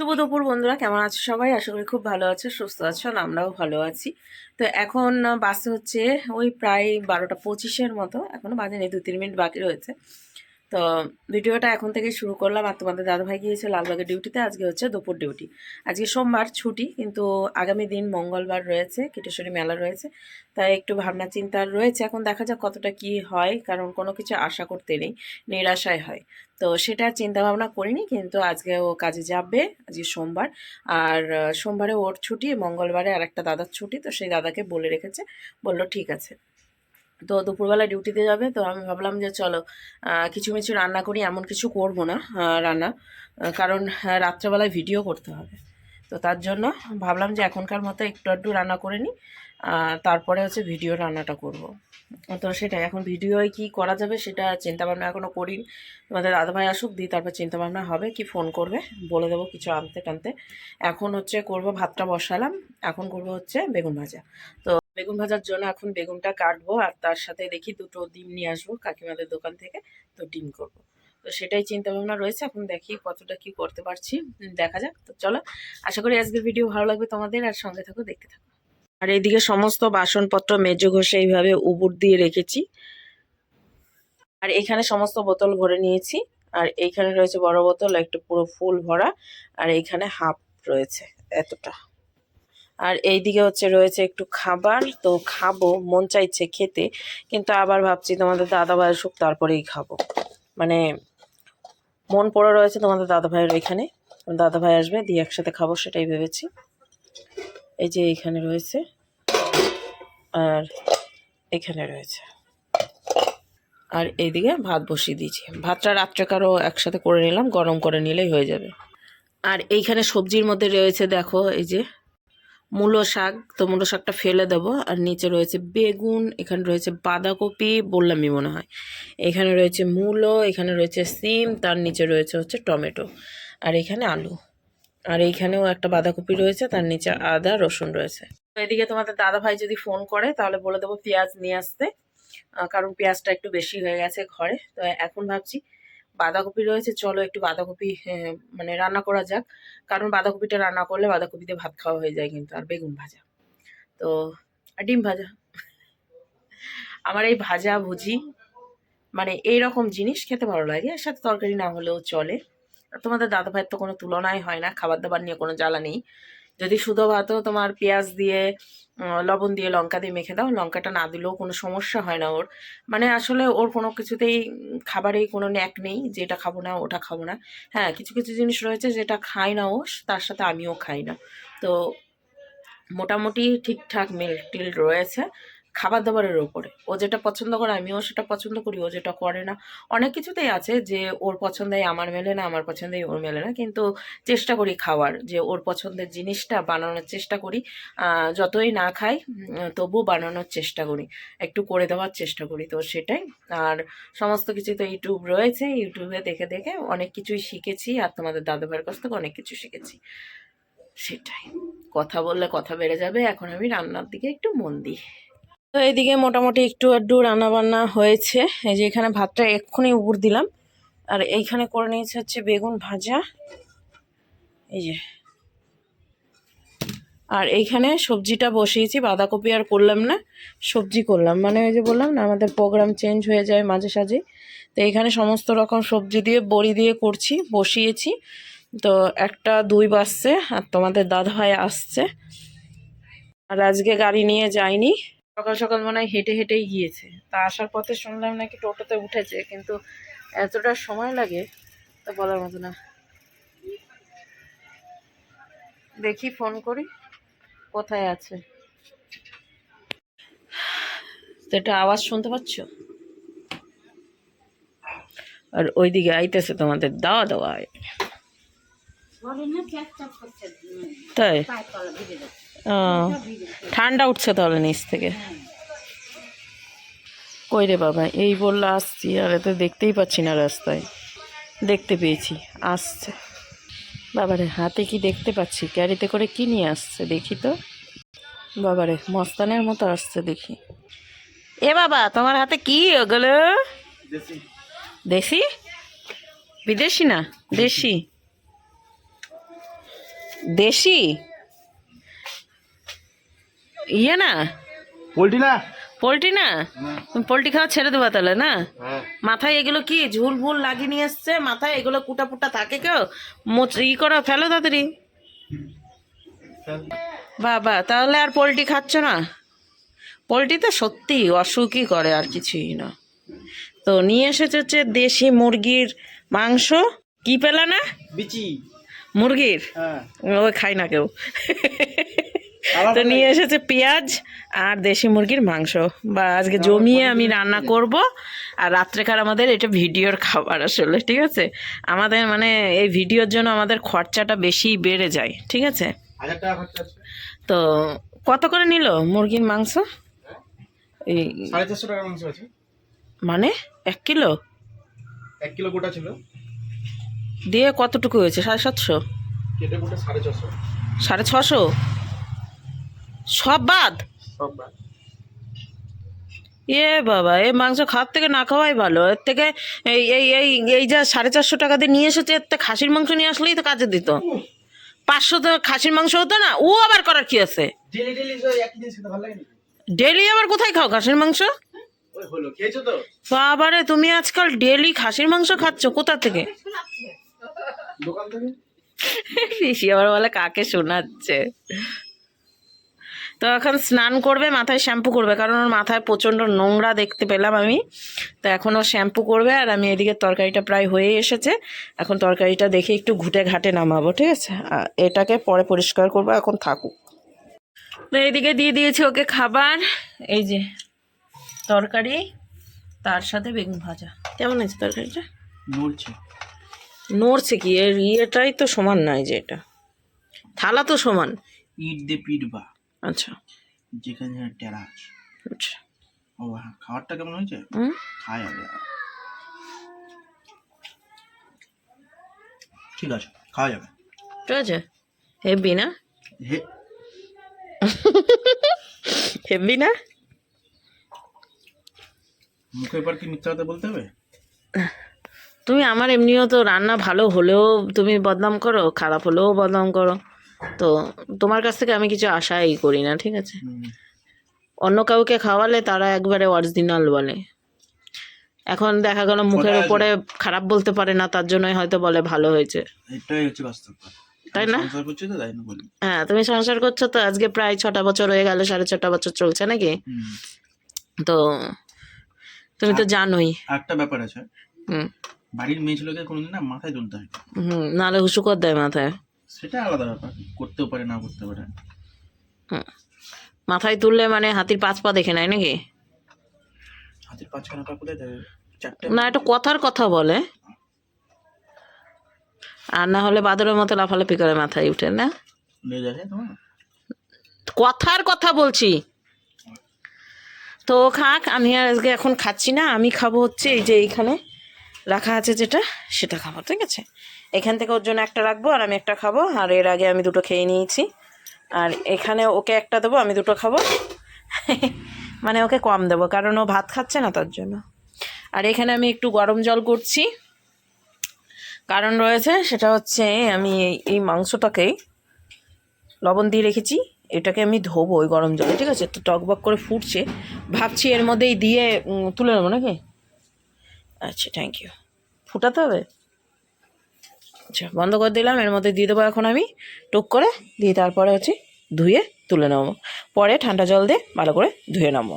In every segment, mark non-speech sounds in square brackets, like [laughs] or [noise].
শুভ দুপুর বন্ধুরা, কেমন আছো সবাই? আশা করি খুব ভালো আছো, সুস্থ আছো আমরাও ভালো আছি। তো এখন বাসে হচ্ছে ওই প্রায় বারোটা পঁচিশের মতো এখনও নেই দু তিন মিনিট বাকি রয়েছে। তো ভিডিওটা এখন থেকে শুরু করলাম আর তোমাদের দাদাভাই গিয়েছে লালবাগের ডিউটিতে, আজকে হচ্ছে দুপুর ডিউটি। আজকে সোমবার ছুটি, কিন্তু আগামী দিন মঙ্গলবার রয়েছে, কেটেশ্বরী মেলা রয়েছে, তাই একটু ভাবনা চিন্তার রয়েছে। এখন দেখা যাক কতটা কি হয়, কারণ কোনো কিছু আশা করতে নেই, নিরাশায় হয়। তো সেটা চিন্তা ভাবনা করিনি, কিন্তু আজকে ও কাজে যাবে, আজকে সোমবার। আর সোমবারে ওর ছুটি, মঙ্গলবারে আর একটা দাদার ছুটি, তো সেই দাদাকে বলে রেখেছে, বলল ঠিক আছে। তো দুপুরবেলা ডিউটিতে যাবে, তো আমি ভাবলাম যে চলো কিছু মিছু রান্না করি, এমন কিছু করব না রান্না কারণ রাত্রেবেলায় ভিডিও করতে হবে। তো তার জন্য ভাবলাম যে এখনকার মতো একটু একটু রান্না করে নিই তারপরে হচ্ছে ভিডিও রান্নাটা করব। তো সেটাই, এখন ভিডিওয় কি করা যাবে সেটা চিন্তা ভাবনা এখনও করিনি। তোমাদের দাদাভাই আসুক দিই তারপর চিন্তা ভাবনা হবে, কি ফোন করবে, বলে দেবো কিছু আনতে টানতে। এখন হচ্ছে করব, ভাতটা বসালাম, এখন করব হচ্ছে বেগুন ভাজা। তো বেগুন ভাজার জন্য এখন বেগুনটা কাটবো আর তার সাথে দেখি দুটো ডিম নিয়ে আসব কাকিমাদের দোকান থেকে, তো ডিম করব। তো সেটাই চিন্তা ভাবনা রয়েছে, এখন দেখি কতটা কি করতে পারছি, দেখা যাক। তো চলো, আশা করি আজকের ভিডিও ভালো লাগবে তোমাদের, আর সঙ্গে থাকো, দেখতে থাকো। আর এইদিকে সমস্ত বাসনপত্র মেজে ঘষে এইভাবে উবুর দিয়ে রেখেছি। আর এখানে সমস্ত বোতল ভরে নিয়েছি, আর এইখানে রয়েছে বড় বোতল, একটু পুরো ফুল ভরা, আর এইখানে হাফ রয়েছে, এতটা। আর এইদিকে হচ্ছে রয়েছে একটু খাবার, তো খাব, মন চাইছে খেতে, কিন্তু আবার ভাবছি তোমাদের দাদা ভাই আসুক তারপরেই খাব। মানে মন পড়ে রয়েছে তোমাদের দাদা ভাইয়ের ওইখানে দাদা ভাই আসবে, দিয়ে একসাথে খাব সেটাই ভেবেছি। এই যে এইখানে রয়েছে, আর এখানে রয়েছে। আর এইদিকে ভাত বসিয়ে দিয়েছি। ভাতটা রাত্রেকারও একসাথে করে নিলাম, গরম করে নিলেই হয়ে যাবে। আর এইখানে সবজির মধ্যে রয়েছে, দেখো, এই যে মূলো শাক, তো মূলো শাকটা ফেলে দেবো, আর নিচে রয়েছে বেগুন, এখানে রয়েছে বাঁধাকপি, বললামই মনে হয়। এখানে রয়েছে মূলো, এখানে রয়েছে সিম, তার নিচে রয়েছে হচ্ছে টমেটো, আর এখানে আলু। আর এইখানেও একটা বাঁধাকপি রয়েছে, তার নিচে আদা, রসুন রয়েছে। এদিকে তোমাদের দাদা ভাই যদি ফোন করে, তাহলে বলে দেবো পেঁয়াজ নিয়ে আসতে কারণ পেঁয়াজটা একটু বেশি হয়ে গেছে ঘরে, তো এখন ভাবছি বাঁধাকপি রয়েছে, চলো একটু বাঁধাকপি মানে রান্না করা যাক। কারণ বাঁধাকপিটা রান্না করলে বাঁধাকপিতে ভাত খাওয়া হয়ে যায় কিন্তু, আর বেগুন ভাজা। তো, আর ডিম ভাজা। আমার এই ভাজা, ভুজি মানে এই রকম জিনিস খেতে ভালো লাগে। এর সাথে তরকারি না হলেও চলে। আর তোমাদের দাদা ভাইয়ের তো কোনো তুলনাই হয় না। খাবার দাবার নিয়ে কোনো জ্বালা নেই। যদি শুধু ভাতও তোমার পেঁয়াজ দিয়ে লবণ দিয়ে লঙ্কা দিয়ে মেখে দাও। লঙ্কাটা না দিলেও কোনো সমস্যা হয় না ওর। মানে আসলে ওর কোনো কিছুতেই খাবারেই কোনো ন্যাক নেই। যে এটা খাব না, ওটা খাব না। হ্যাঁ কিছু কিছু জিনিস রয়েছে যেটা খায় না ও, তার সাথে আমিও খাই না। তো মোটামুটি ঠিকঠাক মিল টিল রয়েছে। খাবার দাবারের ওপরে। ও যেটা পছন্দ করে, আমিও সেটা পছন্দ করি, ও যেটা করে না। অনেক কিছুতেই আছে যে, ওর পছন্দেই আমার মেলে না, আমার পছন্দেই ওর মেলে না। কিন্তু চেষ্টা করি খাওয়ার, যে ওর পছন্দের জিনিসটা বানানোর চেষ্টা করি। যতই না খাই তবু বানানোর চেষ্টা করি। একটু করে দেওয়ার চেষ্টা করি, তো সেটাই। আর সমস্ত কিছু তো ইউটিউব রয়েছে, ইউটিউবে দেখে দেখে অনেক কিছুই শিখেছি, আর তোমাদের দাদু ভাইয়ের কাছ থেকে অনেক কিছু শিখেছি। সেটাই। কথা বললে কথা বেড়ে যাবে। এখন আমি রান্নার দিকে একটু মন দিই। তো এদিকে মোটামুটি একটু আধটু রান্না বান্না হয়েছে। এই যে এখানে ভাতটা এক্ষুনি উপর দিলাম। আর এইখানে করে নিয়েছে হচ্ছে বেগুন ভাজা। এই যে। আর এইখানে সবজিটা বসিয়েছি, বাঁধাকপি আর করলাম না, সবজি করলাম। মানে ওই যে বললাম না, আমাদের প্রোগ্রাম চেঞ্জ হয়ে যায় মাঝে সাঝে। তো এখানে সমস্ত রকম সবজি দিয়ে, বড়ি দিয়ে করছি, বসিয়েছি। তো একটা, দুই বাজছে, আর তোমাদের দাদা ভাই আসছে। আর আজকে গাড়ি নিয়ে যায়নি। সকাল সকাল মনে হয় হেঁটে হেঁটেই গিয়েছে। তা আসার পথে শুনলাম নাকি টোটোতে উঠেছে কিন্তু এতটা সময় লাগে তা বলার মতো না। দেখি ফোন করি কোথায় আছে। তো এটা আওয়াজ শুনতে পাচ্ছ? আর ওইদিকে আইতেছে তোমাদের দাওয়া দাওয়া। তাই? ঠান্ডা উঠছে তাহলে নিচ থেকে। কই রে বাবা এই বলল আসছি আর এত দেখতেই পাচ্ছি না রাস্তায়। দেখতে পেয়েছি আসছে। বাবারে হাতে কি দেখতে পাচ্ছি? ক্যারিতে করে কি নিয়ে আসছে দেখি তো। বাবারে মস্তানের মতো আসছে দেখি। এ বাবা তোমার হাতে কি ওগুলো? দেশি? বিদেশি না? দেশি। দেশি? ইয়ে না? পোল্ট্রি না? পোলট্রি না? তুমি পোলট্রি খাওয়া ছেড়ে দেবো তাহলে না? হ্যাঁ। মাথায় এগুলো কি ঝুল ভুল লাগিয়ে নিয়ে এসছে? মাথায় এগুলো কুটা পুটা থাকে কেউ? মোচ ই করো ফেলো তাড়াতাড়ি। বাবা তাহলে আর পোলট্রি খাচ্ছ না? পোলট্রি তো সত্যি অসুখই করে আর কিছুই না। তো নিয়ে এসেছে হচ্ছে দেশি মুরগির মাংস। কি পেলা না? বিচি। মুরগির? ও ওই খাই না কেউ। তো নিয়ে এসেছে পেঁয়াজ আর দেশি মুরগির মাংস। বা আজকে জমিয়ে আমি রান্না করব। আর রাত্রেকার আমাদের এটা ভিডিওর খাবার আসলে ঠিক আছে? আমাদের মানে এই ভিডিওর জন্য আমাদের খরচাটা বেশি বেড়ে যায় ঠিক আছে? তো কত করে নিল মুরগির মাংস? এই মাংস আছে। মানে এক কিলো? এক কিলো গোটা ছিল। দিয়ে কতটুকু হয়েছে? সাড়ে সাতশো? সাড়ে ছশো? সব বাদ? সব বাদ। এ বাবা এ মাংস খাওয়ার থেকে না খাওয়াই ভালো। এর থেকে এই এই এই এই যা সাড়ে চারশো টাকা দিয়ে নিয়ে এসেছে এর থেকে খাসির মাংস নিয়ে আসলেই তো কাজে দিত। পাঁচশো তো খাসির মাংস হতো না ও আবার করার কি আছে? ডেলি আবার কোথায় খাও খাসির মাংস? বাবারে তুমি আজকাল ডেলি খাসির মাংস খাচ্ছ কোথা থেকে? [laughs] আবার বলে কাকে শোনাচ্ছে? তো এখন স্নান করবে মাথায় শ্যাম্পু করবে কারণ ওর মাথায় প্রচণ্ড নোংরা দেখতে পেলাম আমি। তো এখন ও শ্যাম্পু করবে আর আমি এদিকে তরকারিটা প্রায় হয়ে এসেছে। এখন তরকারিটা দেখে একটু ঘুটে ঘাটে নামাবো ঠিক আছে? এটাকে পরে পরিষ্কার করব এখন থাকুক। তো এইদিকে দিয়ে দিয়েছি ওকে খাবার এই যে তরকারি তার সাথে বেগুন ভাজা। কেমন আছে তরকারিটা? নড়ছে। নড়ছে কি? এর ইয়েটাই তো সমান নয় যে এটা। থালা তো সমান। ইট দে পিট বা আচ্ছা। যেখানে টেরা আছে। আচ্ছা। ও হ্যাঁ খাবারটা কেমন হয়েছে? খায় আগে। ঠিক আছে খাওয়া যাবে। ঠিক আছে? হেভি না? হে হেভি না? মুখে এবার কি মিথ্যা কথা বলতে হবে? তুমি আমার এমনিও তো রান্না ভালো হলেও তুমি বদনাম করো খারাপ হলেও বদনাম করো। তো তোমার কাছ থেকে আমি কিছু আশাই করি না ঠিক আছে? অন্য কাউকে খাওয়ালে তারা একবারে অরিজিনাল বলে। এখন দেখা গেল মুখের উপরে খারাপ বলতে পারে না তার জন্যই হয়তো বলে ভালো হয়েছে। এটাই হচ্ছে বাস্তব তাই না? হ্যাঁ তুমি সংসার করছ তো আজকে প্রায় ছটা বছর হয়ে গেল সাড়ে ছটা বছর চলছে নাকি? তো তুমি তো জানোই। একটা ব্যাপার আছে। হুম। বাড়ির মেয়ে ছেলেকে কোনোদিন না মাথায় তুলতে হয়। হুম নাহলে হুসু কর দেয় মাথায়। সেটা আলাদা ব্যাপার করতেও পারে না করতে পারে। হুম। মাথায় তুললে মানে হাতির পাঁচ পা দেখে নেয় নাকি? হাতের পাঁচখানা পা কোথায়? চারটে না এটা কথার কথা বলে। আর না হলে বাদরের মতো লাফালাফি করে মাথায় উঠে না? লেজ আছে তোমার? কথার কথা বলছি। তো খাক আমি আর আজকে এখন খাচ্ছি না আমি খাব হচ্ছে এই যে এইখানে রাখা আছে যেটা সেটা খাব ঠিক আছে? এখান থেকে ওর জন্য একটা রাখব আর আমি একটা খাব। আর এর আগে আমি দুটো খেয়ে নিয়েছি। আর এখানে ওকে একটা দেবো, আমি দুটো খাব। [laughs] মানে ওকে কম দেবো, কারণ ও ভাত খাচ্ছে না তার জন্য। আর এখানে আমি একটু গরম জল করছি। কারণ রয়েছে সেটা হচ্ছে আমি এই- মাংসটাকেই লবণ দিয়ে রেখেছি। এটাকে আমি ধোবো ওই গরম জলে, ঠিক আছে? তো টকবক করে ফুটছে। ভাবছি এর মধ্যেই দিয়ে তুলে নেব নাকি? আচ্ছা থ্যাংক ইউ ফুটাতে হবে? আচ্ছা বন্ধ করে দিলাম, এর মধ্যে দিয়ে দেবো এখন আমি টুক করে, দিয়ে তারপরে হচ্ছে ধুয়ে তুলে নেব। পরে ঠান্ডা জল দিয়ে ভালো করে ধুয়ে নেব।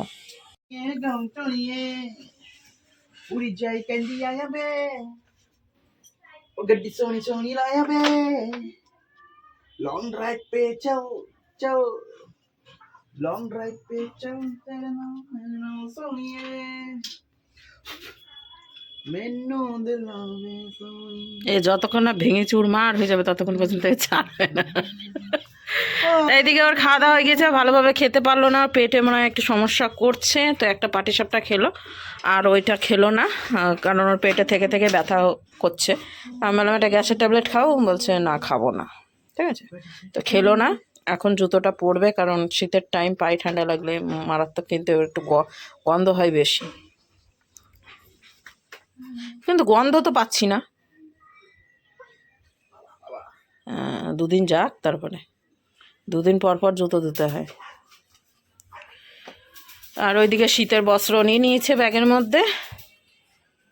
লং ড্রাইভ পে লং ড্রাইভ সোনিয়ে এ যতক্ষণ না ভেঙে চুর মার হয়ে যাবে, ততক্ষণ পর্যন্ত ছাড়বে না। এইদিকে ওর খাওয়া দাওয়া হয়ে গেছে, ভালোভাবে খেতে পারল না, পেটে মনে হয় একটু সমস্যা করছে, তো একটা পাটিসাপটা খেলো, আর ওইটা খেলো না কারণ ওর পেটে থেকে থেকে ব্যথা করছে। আমি বললাম একটা গ্যাসের ট্যাবলেট খাও? বলছে, না, খাব না। ঠিক আছে? তো খেলো না। এখন জুতোটা পরবে, কারণ শীতের টাইম, পায়ে ঠান্ডা লাগলে মারাত্মক কিন্তু একটু গন্ধ হয় বেশি। কিন্তু গন্ধ তো পাচ্ছি না। দুদিন যাক তারপরে। দুদিন পর পর জুতো দিতে হয়। আর ওইদিকে শীতের বস্ত্র নিয়ে নিয়েছে ব্যাগের মধ্যে।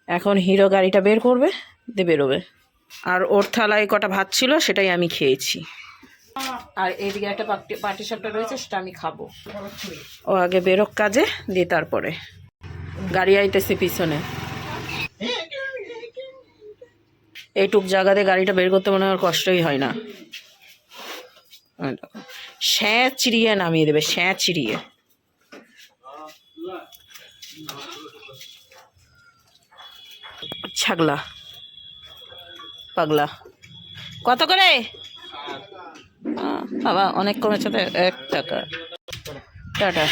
এখন হিরো গাড়িটা বের করবে, দিয়ে বেরোবে। আর ওর থালায় কটা ভাত ছিল সেটাই আমি খেয়েছি। আর এইদিকে একটা পার্টি পাটি সাপটা রয়েছে, সেটা আমি খাব। ও আগে বেরোক কাজে, দিয়ে তারপরে। গাড়ি আইতেছে পিছনে। এইটুক জায়গাতে গাড়িটা বের করতে মনে হয় কষ্টই হয় না। স্যাঁ চিরিয়ে নামিয়ে দেবে, স্যাঁ চিরিয়ে ছাগলা। পাগলা। কত করে? বাবা, অনেক কমেছে এক টাকা। টাটা।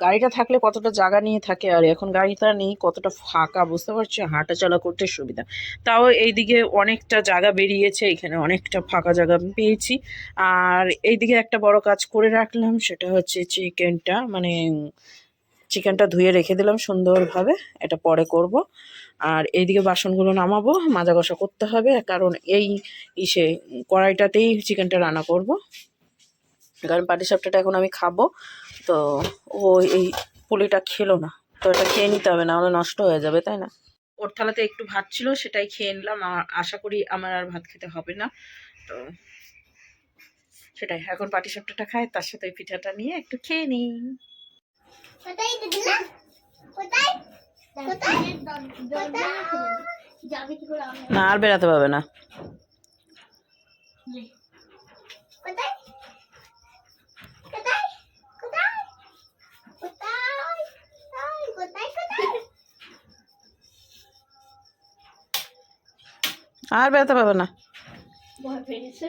গাড়িটা থাকলে কতটা জায়গা নিয়ে থাকে আর এখন গাড়িটা নেই, কতটা ফাঁকা, বুঝতে পারছি? হাঁটা চলা করতে সুবিধা। তাও এইদিকে অনেকটা জায়গা বেরিয়েছে, এখানে অনেকটা ফাঁকা জায়গা আমি পেয়েছি। আর এইদিকে একটা বড় কাজ করে রাখলাম, সেটা হচ্ছে চিকেনটা মানে চিকেনটা ধুয়ে রেখে দিলাম সুন্দরভাবে, এটা পরে করব। আর এইদিকে বাসনগুলো নামাবো মাজা কষা করতে হবে, কারণ এই ইসে কড়াইটাতেই চিকেনটা রান্না করব। কারণ পাটিসাপটাটা এখন আমি খাব। তো ও এই পুলিটা খেলো না। তো এটা খেয়ে নিতে হবে না হলে নষ্ট হয়ে যাবে তাই না? ওর থালাতে একটু ভাত ছিল সেটাই খেয়ে নিলাম। আর আশা করি আমার আর ভাত খেতে হবে না। তো সেটাই এখন পাটিসাপটাটা খায় তার সাথে ওই পিঠাটা নিয়ে একটু খেয়ে নিই। না আর বেরাতে পাবে না। আর বেরাতে পারবে না। ভয় পেয়েছে।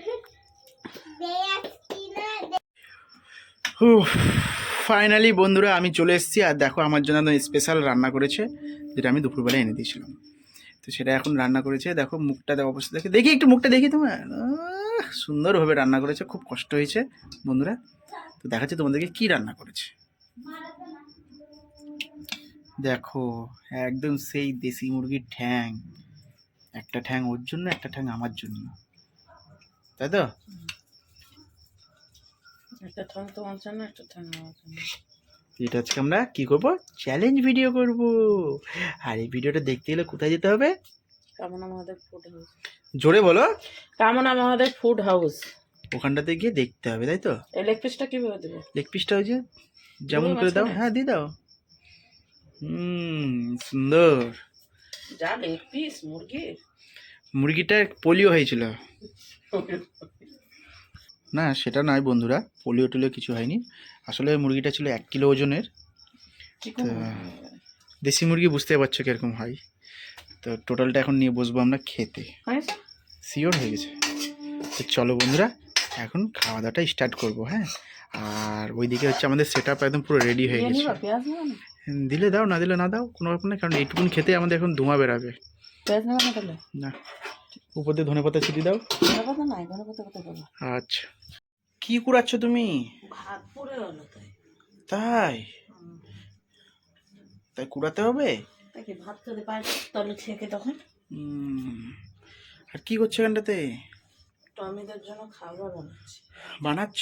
দে আসছি না ফাইনালি বন্ধুরা আমি চলে এসেছি আর দেখো আমার জন্য একদম স্পেশাল রান্না করেছে যেটা আমি দুপুরবেলা এনে দিয়েছিলাম। তো সেটা এখন রান্না করেছে দেখো মুখটা দেখো অবস্থা দেখে দেখি একটু মুখটা দেখি তোমার। আহ, সুন্দরভাবে রান্না করেছে খুব কষ্ট হয়েছে বন্ধুরা। তো দেখাচ্ছে তোমাদেরকে কি রান্না করেছে। দেখো একদম সেই দেশি মুরগির ঠ্যাং। একটা ঠ্যাং ওর জন্য একটা ঠ্যাং আমার জন্য। তাই তো? একটা ঠং তোমার জন্য একটা ঠং আমার জন্য। এটা আজকে আমরা কি করব? চ্যালেঞ্জ ভিডিও করব। আর এই ভিডিওটা দেখতে গেলে কোথায় যেতে হবে? কামনা মহাদেব ফুড হাউস জোরে বলো। কামনা মহাদেব ফুড হাউস ওখানটাতে গিয়ে দেখতে হবে তাই তো? লেগ পিসটা কীভাবে দেবে? লেগ পিসটা ওই যে যেমন করে দাও। হ্যাঁ দিয়ে দাও। হুম সুন্দর। যা লেগ পিস মুরগির মুরগিটার পোলিও হয়েছিল। না সেটা নয় বন্ধুরা পোলিও টোলিও কিছু হয়নি। আসলে মুরগিটা ছিল এক কিলো ওজনের। দেশি মুরগি বুঝতে পারছ কীরকম হয়। তো টোটালটা এখন নিয়ে বসবো আমরা খেতে। শিওর হয়ে গেছে। তো চলো বন্ধুরা এখন খাওয়া দাওয়াটা স্টার্ট করব হ্যাঁ? আর ওইদিকে হচ্ছে আমাদের সেট আপ একদম পুরো রেডি হয়ে গেছে। দিলে দাও না দিলে না দাও কোনো ব্যাপার নেই কারণ এইটুকুন খেতে আমাদের এখন ধোঁয়া বেরাবে। না উপর দিয়ে ধনে পাতা ছিটি দাও। আচ্ছা। কি কুড়াচ্ছ তুমি? ভাত তাই। তাই? কুড়াতে হবে? আর কি করছ এখানটাতে? টমিদের জন্য খাবার বানাচ্ছি। বানাচ্ছ?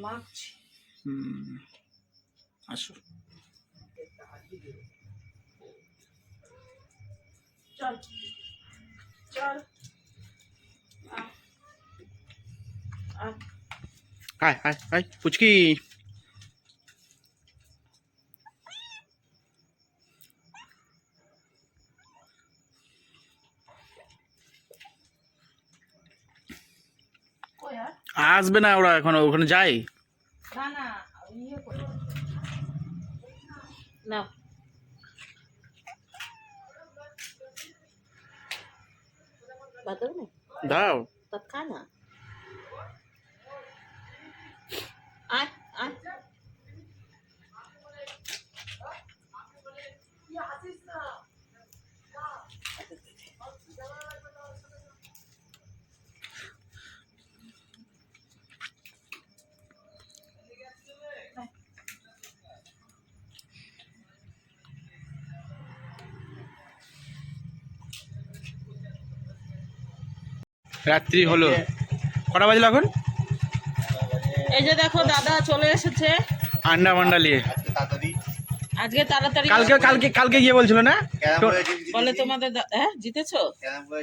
মাখছি। হুম, আসো। চল। চল। আয় আয় আয় পুচকি? আসবে না ওরা এখন ওখানে যাই। না না। ইয়ে করে নাও ভাত দেবে না রাত্রি হলো। কটা বাজলো এখন? এই যে দেখো দাদা চলে এসেছে। আন্ডা মান্ডা নিয়ে আজকে তাড়াতাড়ি কালকে কালকে কালকে গিয়ে বলছিল না? বলে তোমাদের হ্যাঁ জিতেছো?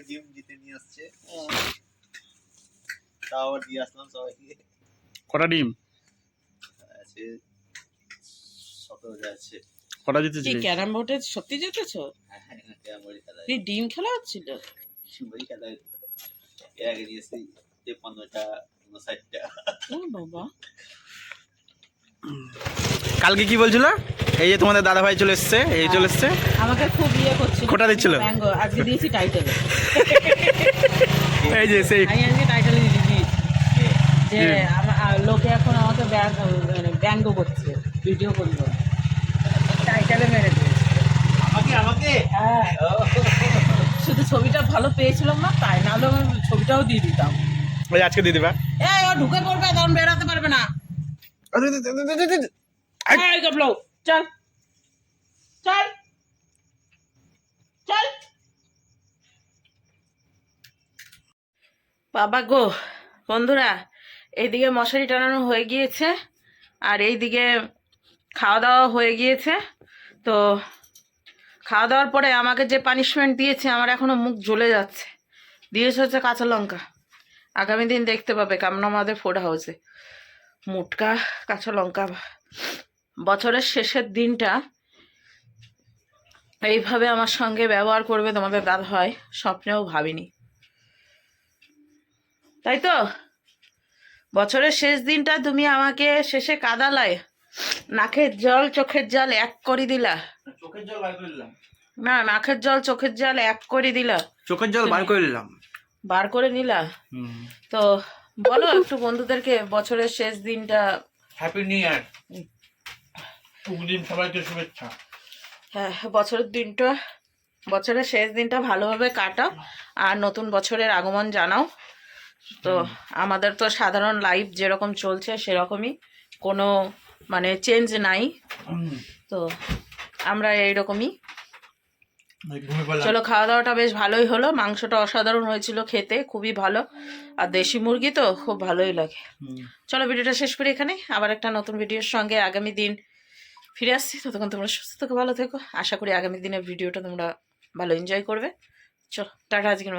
জিম জিতে নিয়ে আসছে। তাও দিয়ে আসলাম সবাইকে। কটা ডিম? আছে কটা কি জিতেছিলি ক্যারাম বোর্ডে সত্যি জিতেছো? খেলা কি ডিম খেলা হচ্ছিল? খেলা এর আগে নিয়েছি তেপান্নটা উনষাটটা ও বাবা। কালকে কি বলছিল? এই যে তোমাদের দাদা ভাই চলে এসছে এই চলে এসছে? আমাকে খুব ইয়ে করছিল। খোঁটা দিচ্ছিল? ব্যঙ্গ আজকে দিয়েছি টাইটেল এই যে সেই। আমি আজকে টাইটেল দিয়েছি। যে লোকে এখন আমাকে ব্যঙ্গ মানে ব্যঙ্গ করছে ভিডিও করল। টাইটেলে মেরে দিয়েছে। আমাকে আমাকে? হ্যাঁ। ছবিটা ভালো পেয়েছিলাম না তাই নাহলে আমি ছবিটাও দিয়ে দিতাম। ওই আজকে দিয়ে দিবা? এই ও ঢুকে পড়বে তখন বেরাতে পারবে না। এই গাবলো চল। চল। চল। বাবা গো বন্ধুরা এইদিকে মশারি টানানো হয়ে গিয়েছে আর এইদিকে খাওয়া দাওয়া হয়ে গিয়েছে তো খাওয়া দাওয়ার পরে আমাকে যে পানিশমেন্ট দিয়েছে, আমার এখনও মুখ জ্বলে যাচ্ছে। দিয়েছে হচ্ছে কাঁচা লঙ্কা। আগামী দিন দেখতে পাবে কামনা আমাদের ফুড হাউসে মুটকা, কাঁচা লঙ্কা। বছরের শেষের দিনটা এইভাবে আমার সঙ্গে ব্যবহার করবে তোমাদের দাদা হয় স্বপ্নেও ভাবিনি। তাই তো? বছরের শেষ দিনটা তুমি আমাকে শেষে কাদালায় নাকের জল চোখের জল এক করে দিলা। চোখের জল বার করে দিলাম। না নাকের জল চোখের জল এক করে দিলা। চোখের জল বার করে দিলাম। বার করে নিলা? তো বলো একটু বন্ধুদেরকে বছরের শেষ দিনটা। হ্যাপি নিউ ইয়ার সবাইকে শুভেচ্ছা। হ্যাঁ বছরের দিনটা বছরের শেষ দিনটা ভালোভাবে কাটাও আর নতুন বছরের আগমন জানাও। তো আমাদের তো সাধারণ লাইফ যেরকম চলছে সেরকমই। কোনো মানে চেঞ্জ নাই। তো আমরা এইরকমই। চলো খাওয়া দাওয়াটা বেশ ভালোই হলো। মাংসটা অসাধারণ হয়েছিল খেতে খুবই ভালো। আর দেশি মুরগি তো খুব ভালোই লাগে। চলো ভিডিওটা শেষ করি এখানে। আবার একটা নতুন ভিডিওর সঙ্গে আগামী দিন ফিরে আসছি। ততক্ষণ তোমরা সুস্থ থেকো ভালো থেকো। আশা করি আগামী দিনের ভিডিওটা তোমরা ভালো এনজয় করবে। চলো টাটা আজকের মতো।